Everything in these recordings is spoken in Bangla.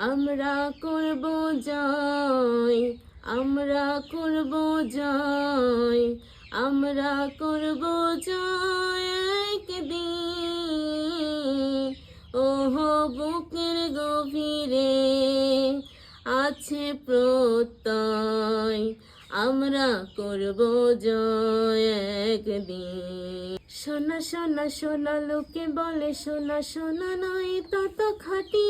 আমরা করব জয়, আমরা করব জয়, আমরা করব জয় একদিন। ওহো, বুকের গভীরে আছে প্রত্যয়, আমরা করব জয় একদিন। সোনা সোনা সোনা লোকে বলে সোনা সোনা নয় তত খাটি।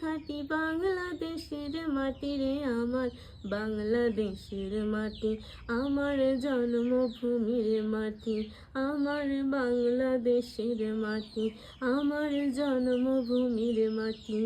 খাটি বাংলাদেশের মাটি রে আমার, বাংলাদেশের মাটি, আমার জন্মভূমির মাটি, আমার বাংলাদেশের মাটি, আমার জন্মভূমির মাটি।